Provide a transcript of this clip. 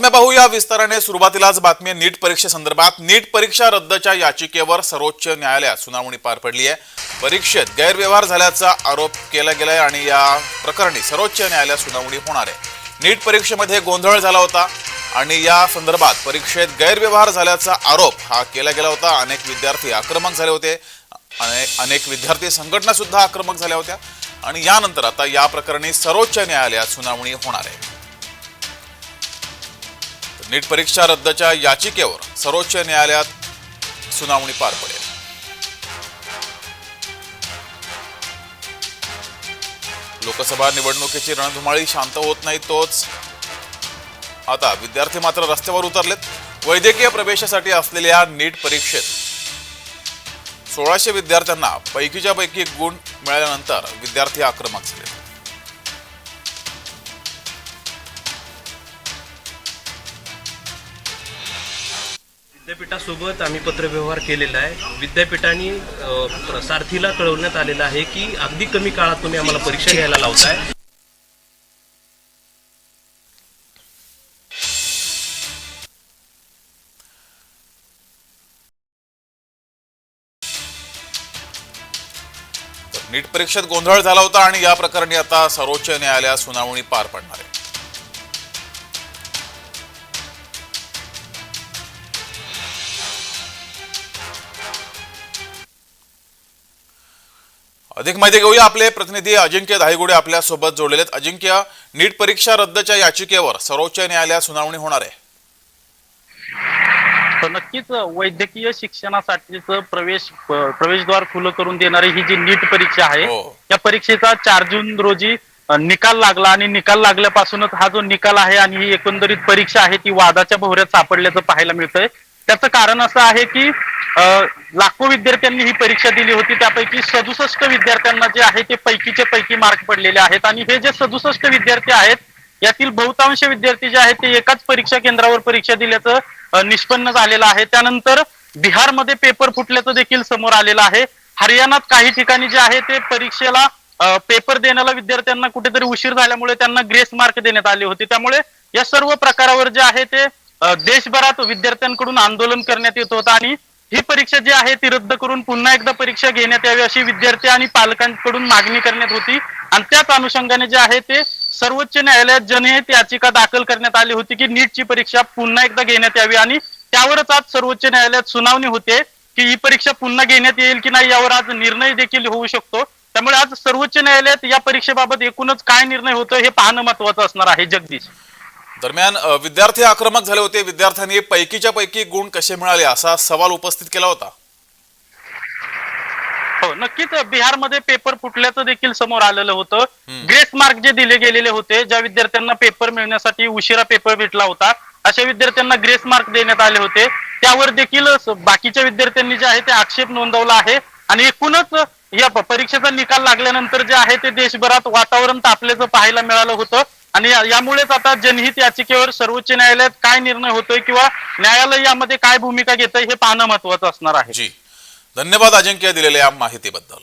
बातम्या पाहूया. विस्ताराने सुरुवातीलाच बातमी नीट परीक्षेसंदर्भात नीट परीक्षा रद्दच्या याचिकेवर सर्वोच्च न्यायालयात सुनावणी पार पडली आहे. परीक्षेत गैरव्यवहार झाल्याचा आरोप केला गेलाय आणि या प्रकरणी सर्वोच्च न्यायालयात सुनावणी होणार आहे. नीट परीक्षेमध्ये गोंधळ झाला होता आणि या संदर्भात परीक्षेत गैरव्यवहार झाल्याचा आरोप हा केला गेला होता. अनेक विद्यार्थी आक्रमक झाले होते. अनेक विद्यार्थी संघटना सुद्धा आक्रमक झाल्या होत्या. आणि यानंतर आता या प्रकरणी सर्वोच्च न्यायालयात सुनावणी होणार आहे. नीट परीक्षा रद्दच्या याचिकेवर सर्वोच्च न्यायालयात सुनावणी पार पडेल. लोकसभा निवडणुकीची रणधुमाळी शांत होत नाही तोच आता विद्यार्थी मात्र रस्त्यावर उतरलेत. वैद्यकीय प्रवेशासाठी असलेल्या नीट परीक्षेत सोळाशे विद्यार्थ्यांना पैकीच्या पैकी गुण मिळाल्यानंतर विद्यार्थी आक्रमक झाले विद्यापीठासोबत आम्ही पत्रव्यवहार केलेला आहे. विद्यापीठाने सारथीला कळवण्यात आलेलं आहे की अगदी कमी काळात तुम्ही आम्हाला परीक्षा घ्यायला लावताय. नीट परीक्षेत गोंधळ झाला होता आणि या प्रकरणी आता सर्वोच्च न्यायालयात सुनावणी पार पडणार आहे. अधिक माहिती घेऊया आपले प्रतिनिधी अजिंक्य धायगुडे आपल्यासोबत जोडलेले आहेत. अजिंक्य नीट परीक्षा रद्दच्या याचिकेवर सर्वोच्च न्यायालयात सुनावणी होणार आहे. तर नक्कीच वैद्यकीय शिक्षणासाठीच प्रवेश प्रवेशद्वार खुलं करून देणारी ही जी नीट परीक्षा आहे हो. या परीक्षेचा चार जून रोजी निकाल लागला आणि निकाल लागल्यापासूनच हा जो निकाल आहे आणि ही एकंदरीत परीक्षा आहे ती वादाच्या भोवऱ्यात सापडल्याचं पाहायला मिळतंय. त्याचं कारण असं आहे की लाखो विद्यार्थ्यांनी ही परीक्षा दिली होती. त्यापैकी सदुसष्ट विद्यार्थ्यांना जे आहे ते पैकीचे पैकी मार्क पडलेले आहेत. आणि हे जे सदुसष्ट विद्यार्थी आहेत यातील बहुतांश विद्यार्थी जे आहेत ते एकाच परीक्षा केंद्रावर परीक्षा दिल्याचं निष्पन्न झालेलं आहे. त्यानंतर बिहारमध्ये पेपर फुटल्याचं देखील समोर आलेलं आहे. हरियाणात काही ठिकाणी जे आहे ते परीक्षेला पेपर देण्याला विद्यार्थ्यांना कुठेतरी उशीर झाल्यामुळे त्यांना ग्रेस मार्क देण्यात आले होते. त्यामुळे या सर्व प्रकारावर जे आहे ते देशभरात विद्यार्थ्यांकडून आंदोलन करण्यात येत होतं. आणि ही परीक्षा जी आहे ती रद्द करून पुन्हा एकदा परीक्षा घेण्यात यावी अशी विद्यार्थी आणि पालकांकडून मागणी करण्यात होती. आणि त्याच अनुषंगाने जे आहे ते सर्वोच्च न्यायालयात जनहित याचिका दाखल करण्यात आली होती की नीटची परीक्षा पुन्हा एकदा घेण्यात यावी. आणि त्यावरच आज सर्वोच्च न्यायालयात सुनावणी होते की ही परीक्षा पुन्हा घेण्यात येईल की नाही यावर आज निर्णय देखील होऊ शकतो. त्यामुळे आज सर्वोच्च न्यायालयात या परीक्षेबाबत एकूणच काय निर्णय होतो हे पाहणं महत्वाचं असणार आहे. जगदीश. दरम्यान विद्यार्थी आक्रमक झाले होते. विद्यार्थ्यांनी पैकीच्या पैकी गुण कसे मिळाले असा सवाल उपस्थित केला होता. हो नक्कीच बिहारमध्ये पेपर फुटल्याचं देखील समोर आलेलं होतं. ग्रेस मार्क जे दिले गेलेले होते ज्या विद्यार्थ्यांना पेपर मिळण्यासाठी उशिरा पेपर भेटला होता अशा विद्यार्थ्यांना ग्रेस मार्क देण्यात आले होते. त्यावर देखील बाकीच्या विद्यार्थ्यांनी जे आहे ते आक्षेप नोंदवला आहे. आणि एकूणच या परीक्षेचा निकाल लागल्यानंतर जे आहे ते देशभरात वातावरण तापल्याचं पाहायला मिळालं होतं. आणि यामुळेच आता जनहित याचिकेवर सर्वोच्च न्यायालयात काय निर्णय होतोय किंवा न्यायालय यामध्ये काय भूमिका घेतंय हे पाहणं महत्वाचं असणार आहे. जी. धन्यवाद अजिंक्य दिलेल्या माहितीबद्दल.